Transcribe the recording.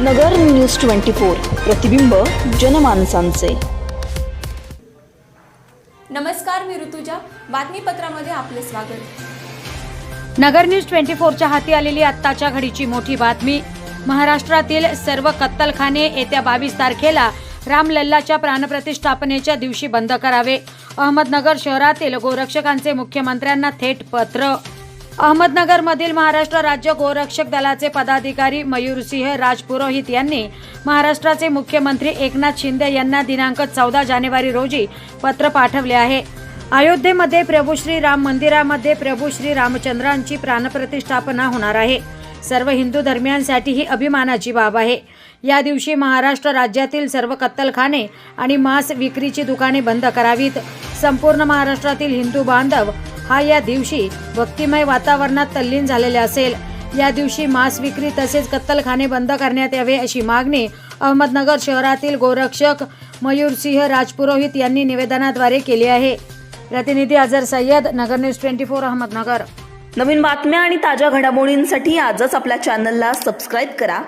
नगर news twenty four प्रतिबिंब जनमानसांचे. नमस्कार मी ऋतुजा. बातमीपत्रामध्ये आपले स्वागत. नगर न्यूज ट्वेंटी फोरच्या हाती आलेली आत्ताच्या घडीची मोठी बातमी. महाराष्ट्रातील सर्व कत्तलखाने येत्या बावीस तारखेला रामलल्लाच्या प्राणप्रतिष्ठापनेच्या दिवशी बंद करावे. अहमदनगर शहरातील गोरक्षकांचे मुख्यमंत्र्यांना थेट पत्र. अहमदनगरमधील महाराष्ट्र राज्य गोरक्षक दलाचे पदाधिकारी मयूरसिंह राजपुरोहित यांनी महाराष्ट्राचे मुख्यमंत्री एकनाथ शिंदे यांना दिनांक चौदा जानेवारी रोजी पत्र पाठवले आहे. अयोध्येमध्ये प्रभू श्री राम मंदिरामध्ये प्रभू श्री रामचंद्रांची प्राणप्रतिष्ठापना होणार आहे. सर्व हिंदू धर्मियांसाठी ही अभिमानाची बाब आहे. या दिवशी महाराष्ट्र राज्यातील सर्व कत्तलखाने आणि मांस विक्रीची दुकाने बंद करावीत. संपूर्ण महाराष्ट्रातील हिंदू बांधव हा या दिवशी भक्तिमय वातावरणात तल्लीन झालेले असेल. या दिवशी मांस विक्री तसेच कत्तलखाने बंद करण्यात यावे अशी मागणी अहमदनगर शहरातील गोरक्षक मयूरसिंह राजपुरोहित यांनी निवेदनाद्वारे केली आहे. प्रतिनिधी Azhar Sayyad Nagar news twenty four Ahmednagar. नवीन बातम्या आणि ताज्या घडामोडींसाठी आजच आपल्या चॅनलला सबस्क्राईब करा.